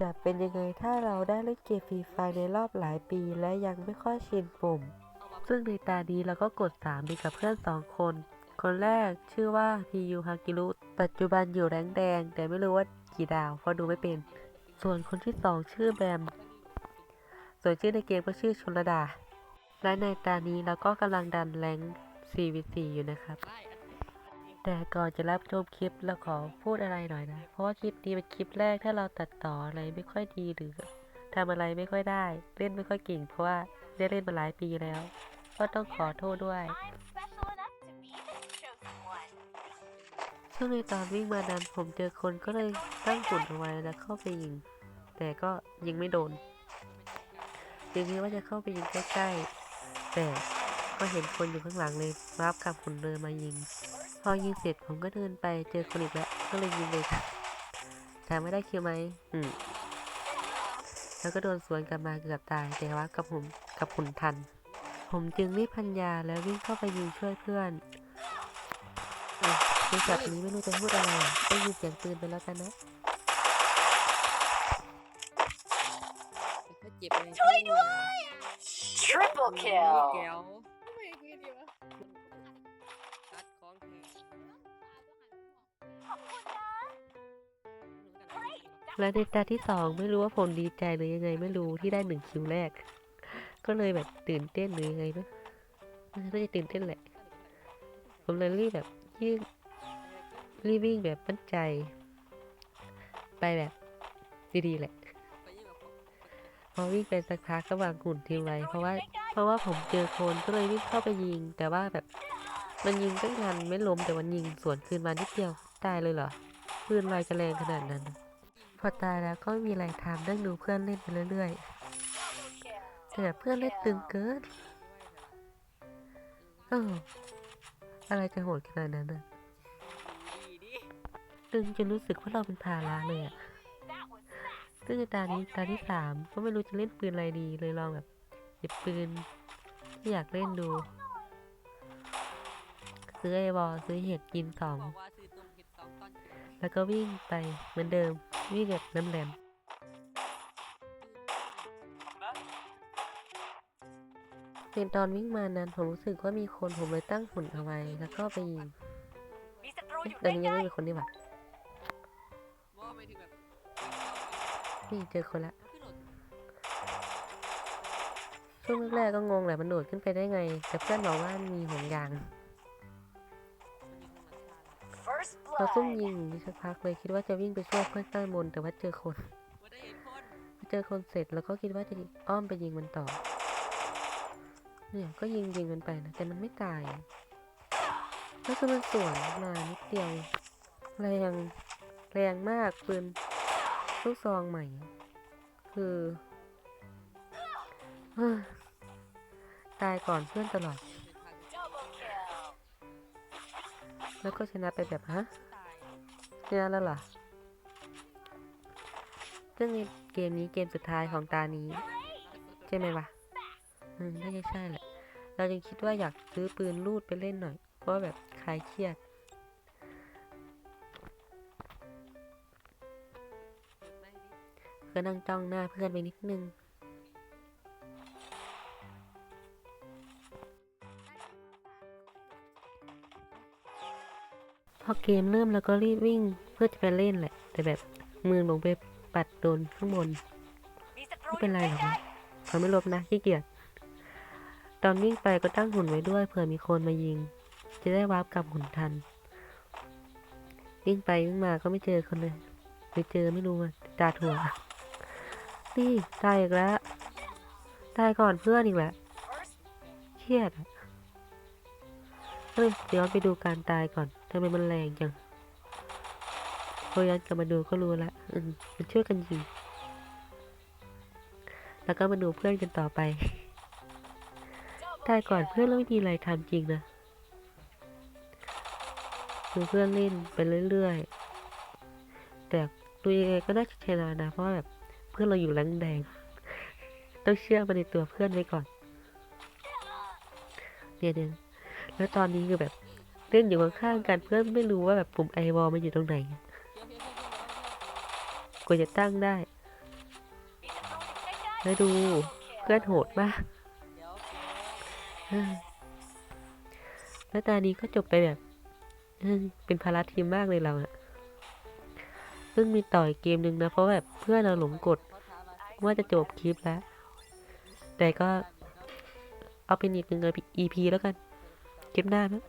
จะเป็นยังไงถ้าเราได้เล่นเกมฟรีไฟในรอบหลายปีและยังไม่ค่อยชินปุ่ม ซึ่งในตานี้เราก็กด3ไปกับเพื่อน 2 คน คนแรกชื่อว่าพียูฮากิรุปัจจุบันอยู่แรงแดง แต่ไม่รู้ว่ากี่ดาวเพราะดูไม่เป็น ส่วนคนที่ 2 ชื่อแบม ส่วนชื่อในเกมก็ชื่อชลดา และในตานี้เราก็กำลังดันแรง 4v4 อยู่นะครับ แต่ก่อนจะรับชมคลิปเราขอพูดอะไรหน่อยนะ เพราะว่าคลิปนี้เป็นคลิปแรกถ้าเราตัดต่ออะไรไม่ค่อยดีหรือทำอะไรไม่ค่อยได้ เล่นไม่ค่อยเก่ง เพราะว่าได้เล่นมาหลายปีแล้ว ก็ต้องขอโทษด้วย I'm special enough to be the chosen one. ช่วงในตอนวิ่งมานั้นผมเจอคนก็เลยตั้งหุ่นเอาไว้แล้วเข้าไปยิง แต่ก็ยิงไม่โดนยิงนี้ว่าจะเข้าไปยิงใกล้ๆแต่ก็เห็นคนอยู่ข้างหลังเลยรับกับหุ่นเดินมายิง พอยิงเสร็จผมก็เดินไปเจอคนอีกแล้ว ก็เลยยิงเลยค่ะถามไม่ได้คิวไหมอืมแล้วก็โดนสวนกลับมาเกือบตาย แต่ว่ากับผมกับหุ่นทัน ผมจึงรีบพันยาแล้ววิ่งเข้าไปยิงช่วยเพื่อนอะในจับนี้ไม่รู้จะพูดอะไรอะได้ยินเสียงปืนไปแล้วกันนะถ้าเจ็บช่วยด้วย Triple แก้ว kill. และในตาที่สองไม่รู้ว่าผมดีใจหรือยังไงไม่รู้ที่ได้หนึ่งคิวแรก ก็เลยแบบตื่นเต้นหรือยังไงนะมันก็จะตื่นเต้นแหละ ผมเลยรีบแบบยื่นรีบวิ่งแบบมั่นใจ ไปแบบดีๆแหละไปยิ่งแบบพอวิ่งไปสักพักก็วางหุ่นทิ้งไว้เพราะว่า เพราะว่าผมเจอคนก็เลยวิ่งเข้าไปยิง แต่ว่าแบบมันยิงตั้งนานไม่ล้มแต่มันยิงสวนคืนมานิดเดียวตายเลยเหรอปืนไวกระแรงขนาดนั้น พอตายแล้วก็ไม่มีอะไรทำนั่งดูเพื่อนเล่นไปเรื่อยๆแต่เพื่อนเล่นตึงเกินเอออะไรจะโหดขนาดนั้นอะตึงจนรู้สึกว่าเราเป็นภาระเลยอะซึ่งตานี้ตาที่สามก็ไม่รู้จะเล่นปืนอะไรดีเลยลองแบบหยิบปืนที่อยากเล่นดู ซื้อไอบอลซื้อเห็ดกินสอง แล้วก็วิ่งไปเหมือนเดิม วิ่งแบบน้ำแหลมเป็นตอนวิ่งมานั้นผมรู้สึกว่ามีคนผมเลยตั้งหุ่นเอาไว้ แล้วก็ไปยิงมีศัตรูเอ๊ะอยู่ตอนนี้ยังใกล้ไม่มีคนนี่หว่าว่าไม่ถึงแบบนี่เจอคนละขึ้นรถช่วงแรกๆก็งงแหละมันโดดขึ้นไปได้ไง แต่เพื่อนบอกว่ามันมีห่วงยาง เราซุ่มยิงอยู่สักพักเลยคิดว่าจะวิ่งไปช่วยเพื่อนใต้บนแต่ว่าเจอคนเจอคนเสร็จแล้วก็คิดว่าจะอ้อมไปยิงมันต่อ เนี่ยก็ยิงยิงมันไปนะแต่มันไม่ตายก็คือมันสวนมานิดเดียวแรงแรงมากปืนลูกซองใหม่ คือตายก่อนเพื่อนตลอด แล้วก็ชนะไปแบบฮะชนะแล้วเหรอซึ่งในเกมนี้เกมสุดท้ายของตานี้ ใช่ไหมวะอืมน่าจะใช่แหละ เรายังคิดว่าอยากซื้อปืนลูดไปเล่นหน่อย เพราะแบบคลายเครียดก็นั่งจ้องหน้าเพื่อนไปนิดนึง พอเกมเริ่มแล้วก็รีบวิ่งเพื่อจะไปเล่นแหละ แต่แบบมือลงไปปัดโดนข้างบน ไม่เป็นไรหรอกเขาไม่ลบนะขี้เกียจตอนวิ่งไปก็ตั้งหุ่นไว้ด้วยเผื่อมีคนมายิง จะได้วาร์ปกลับหุ่นทัน วิ่งไปวิ่งมาก็ไม่เจอคนเลยไปเจอไม่รู้ตาถั่วนี่ตายอีกแล้วตายก่อนเพื่อนอีกแล้วเครียดเฮ้ยเดี๋ยวไปดูการตายก่อน ทำไมมันแรงจังพอย้อนกลับมาดูก็รู้ละอืมมันช่วยกันยิงแล้วก็มาดูเพื่อนกันต่อไปๆตายก่อนเพื่อนแล้วไม่มีอะไรทำจริงนะดูเพื่อนเล่นไปเรื่อยๆ แต่ดูยังไงก็น่าจะชนะนะ เพราะว่าแบบเพื่อนเราอยู่แรงแดง ต้องเชื่อมาในตัวเพื่อนไว้ก่อน เนี่ยเนี่ยแล้วตอนนี้คือแบบ เล่นอยู่ข้างๆกันเพื่อนไม่รู้ว่าแบบปุ่มไอวอลมันอยู่ตรงไหนเดี๋ยวเดี๋ยวเดี๋ยวเดี๋ยวกว่าจะตั้งได้แล้วดูเพื่อนโหดมากแล้วตานี้ก็จบไปแบบเป็นภาระทีมมากเลยเราอะซึ่งมีต่ออีกเกมหนึ่งนะ เพราะแบบเพื่อนเราหลงกดว่าจะจบคลิปแล้ว แต่ก็เอาเป็นอีกหนึ่ง EP แล้วกัน คลิปหน้านะ